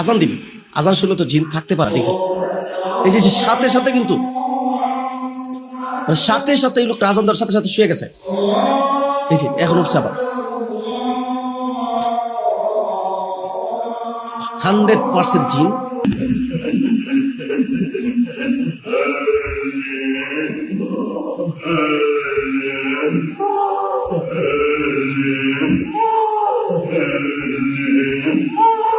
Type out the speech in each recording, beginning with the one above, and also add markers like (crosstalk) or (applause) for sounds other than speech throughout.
আজান দিবি। আজান শুনলে তো জিন থাকতে পারে, দেখি। এই যে সাথে সাথে কিন্তু মানে সাথে সাথে লোকটা আজান দেওয়ার সাথে সাথে শুয়ে গেছে। এই যে, এখন উঠছে আবার। হান্ড্রেড পার্সেন্ট জিন। (laughs)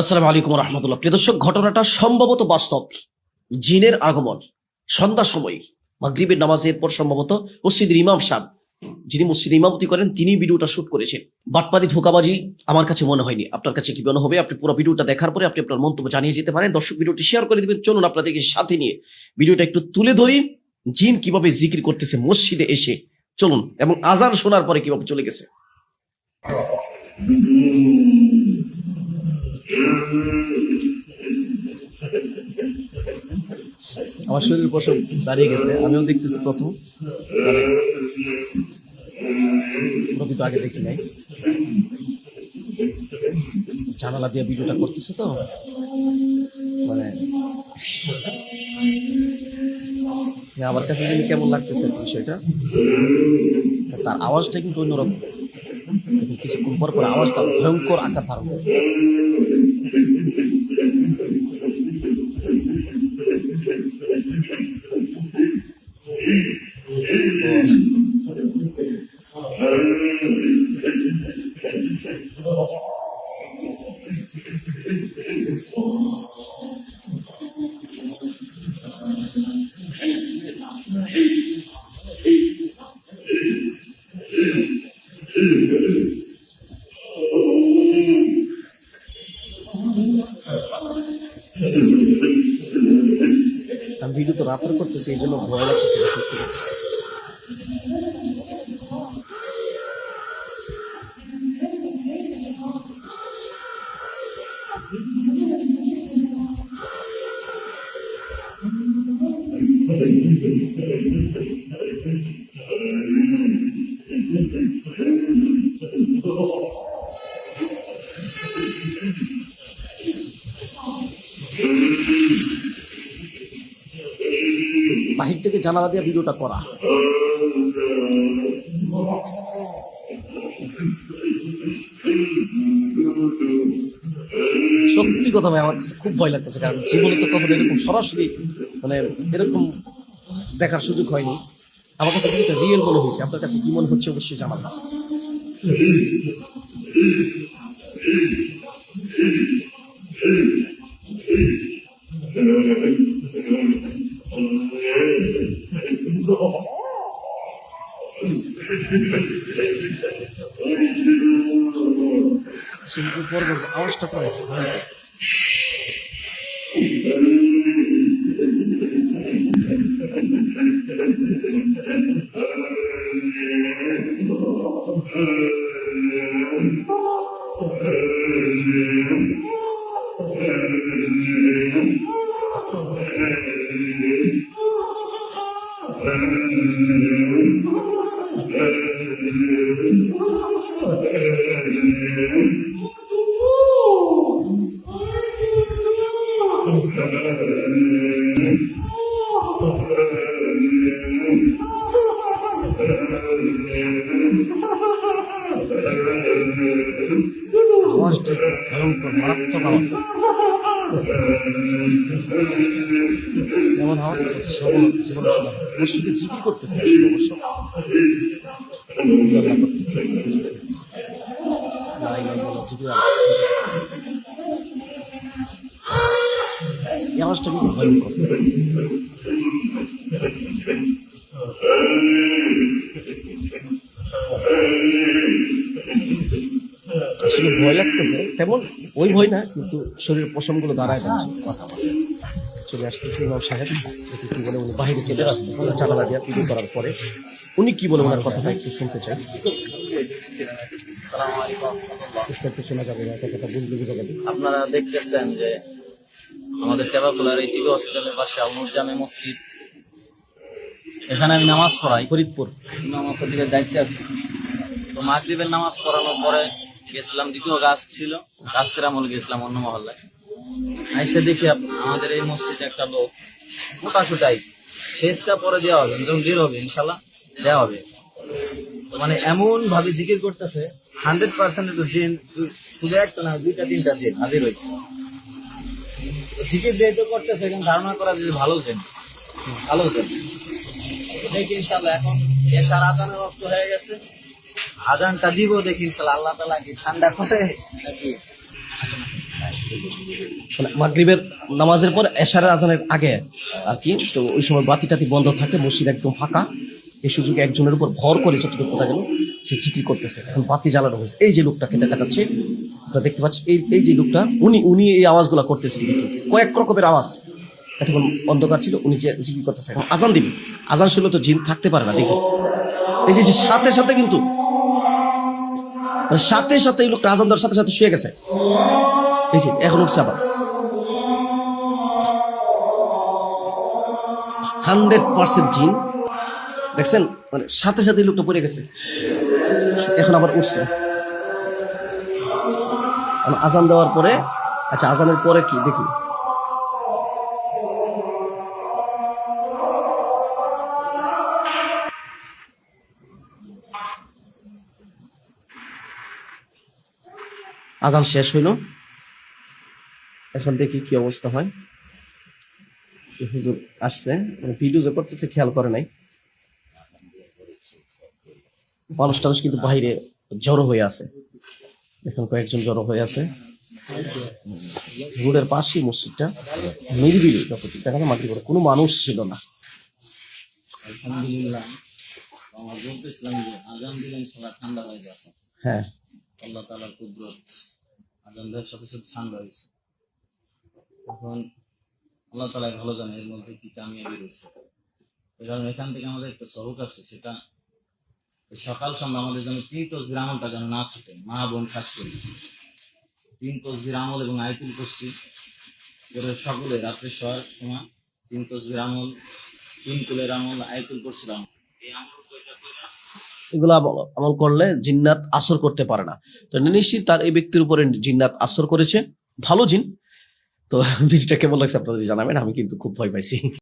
আসসালামু আলাইকুম রহমতুল্লাহ প্রিয় দর্শক, ঘটনাটা সম্ভবত বাস্তব। জিনের আগমন সন্ধ্যা সময়, মাগরিবের নামাজের পর সম্ভবত মসজিদের ইমাম সাহেব, যিনি মসজিদে ইমামতি করেন, তিনি ভিডিওটা শুট করেছেন। বাটপারি ধোকাবাজি আমার কাছে মনে হয়নি। আপনার কাছে কি মনে হবে? আপনি পুরো ভিডিওটা দেখার পরে আপনি আপনার মন্তব্য জানিয়ে যেতে পারেন। দর্শক, ভিডিওটি শেয়ার করে দিবেন। চলুন আপনাদেরকে সাথে নিয়ে ভিডিওটা একটু তুলে ধরি। জিন কীভাবে জিকির করতেছে মসজিদে এসে? চলুন, এবং আজান শোনার পরে কীভাবে চলে গেছে? আমার শরীর পশম দাঁড়িয়ে গেছে, আমিও দেখতেছি প্রথম। মানে প্রতি আগে দেখি নাই। জানালা দিয়ে ভিডিওটা করতেছে তো। মানে আমার কাছে জানি কেমন লাগতেছে বিষয়টা, তার আওয়াজটা কিন্তু অন্যরকম। কিছুক্ষণ পর পর আওয়াজটা ভয়ঙ্কর আকার ধারণ করে। আমি রাত্রে করতেছি এই জন্য ভয় লাগতেছে সত্যি কথা। বাহির থেকে জানালা দিয়ে ভিডিওটা করা। সত্যি কথা ভাই, আমার কাছে খুব ভয় লাগতেছে, কারণ জীবনে তো কখনো এরকম সরাসরি মানে এরকম দেখার সুযোগ হয়নি। আমার কাছে কিন্তু রিয়েল মনে হয়েছে। আপনার কাছে কি মনে হচ্ছে অবশ্যই জানাবেন। শিল্পী পর্ব যে আওয়াজটা করে ভয়ঙ্কর। আওয়াজটা ভয়ঙ্কর মারাত্মক আওয়াজ যেমন আওয়াজ জীবন জীবন শোনা মসজিদে জিকির করতেছে আসলে অবশ্য আল্লাহ করতেছে লা ইলাহা ইল্লাল্লাহ, জিকির আল্লাহ। এই আওয়াজটা কিন্তু ভয়ঙ্কর ভয় লাগতেছে তেমন ওই ভয় না কিন্তু শরীরের পশমগুলো দাঁড়ায় যাচ্ছে। কথা বলে। চলে আসতেছে ইমাম সাহেব। দেখি কি বলে উনি বাহিরে চলে আসছে। জানালা দিয়া পিড়ি করার পরে উনি কি বলে ওনার কথাটা একটু শুনতে চাই। শোনা যাবে না কথাটা বুঝতে বুঝা যাবে আপনারা দেখতেছেন যে আমাদের টেবাকুলার এই টিভি হসপিটালের পাশে আলমুর জামে মসজিদ। এখানে আমি নামাজ পড়াই। ফরিদপুর। ইমাম প্রতিকের দায়িত্বে আছি। তো মাগরিবের নামাজ পড়ানোর পরে গেছিলাম, দ্বিতীয় গাছ ছিল। গাছের আমল গেছিলাম অন্য মহল্লায়। এসে দেখি আমাদের এই মসজিদে একটা লোক মোটা সুটাই ফেসটা পরে দেওয়া হবে, যখন বের হবে, ইনশাল্লাহ দেওয়া হবে। মানে এমন ভাবে জিকির করতেছে, হান্ড্রেড পার্সেন্ট জিন, শুধু একটা না, দুইটা, তিনটা জিন হাজির হয়েছে। জিকির যেহেতু করতেছে, এখন ধারণা করা যে ভালো জিন। ভালো জিন। দেখি ইনশাল্লাহ এখন এসার আজানের রক্ত হয়ে গেছে। আজানটা দিব, দেখি আল্লাহ তালা কি ঠান্ডা করে নাকি। মাগরিবের নামাজের পর এশারের আজানের আগে আর কি, তো ওই সময় বাতি টাতি বন্ধ থাকে, মসজিদ একদম ফাঁকা। এই সুযোগে একজনের উপর ভর করে যতটুকু কথা গেল, সে চিঠি করতেছে। এখন বাতি জ্বালানো হয়েছে। এই যে লোকটাকে দেখা যাচ্ছে দেখতে পাচ্ছেন এই এই যে লোকটা, উনি উনি এই আওয়াজগুলো করতেছে কিন্তু। কয়েক রকমের আওয়াজ। এতক্ষণ অন্ধকার ছিল, উনি যে জিকির করতেছে, এখন আজান দিবি। আজান শুনলে তো জিন থাকতে পারে না, দেখি। এই যে সাথে সাথে কিন্তু সাথে সাথে এই লোকটা আজান দেওয়ার সাথে সাথে শুয়ে গেছে। এই যে, এখন উঠছে আবার। হান্ড্রেড পার্সেন্ট জিন। দেখছেন? মানে সাথে সাথে এই লোকটা পড়ে গেছে। এখন আবার উঠছে। আজান দেওয়ার পরে আচ্ছা আজানের পরে কি? দেখি। আজান শেষ হইল। এখন দেখি কি অবস্থা হয়। হুজুর আসছে মানে ভিডিও যে করতেছে খেয়াল করে নাই। মানুষ টানুষ কিন্তু বাইরে জড়ো হয়ে আছে। এখন কয়েকজন জড়ো হয়ে আছে। রোডের পাশেই মসজিদটা। নিরিবিলি যতটুকু দেখা যায় মাটি করে কোনো মানুষ ছিল না। হয়ে হ্যাঁ। আল্লাহ তালার কুদরত। আজান দেওয়ার সাথে সাথে ঠান্ডা হয়েছে। এখন আল্লাহ তালা ভালো জানে এর মধ্যে কি কামিয়াবি রয়েছে। কারণ এখান থেকে আমাদের একটা সবক আছে, সেটা সকাল সন্ধ্যা আমাদের জন্য তিন তসবির আমলটা যেন না ছুটে, মা বোন খাস করি। তিন তসবির আমল এবং আইতুল করছি করে সকলে রাত্রে শোয়ার সময় তিন তসবির আমল, তিন কুলের আমল, আয়তুল করছিলাম এই আমল কয়টা কইরা এগুলো আমল- আমল করলে জিন্নাত আসর করতে পারে না। তো নিশ্চিত তার এই ব্যক্তির উপরে জিন্নাত আসর করেছে। ভালো জিন। তো (laughs) ভিডিওটা কেমন লাগছে আপনাদের জানাবেন, আমি কিন্তু খুব ভয় পাইছি।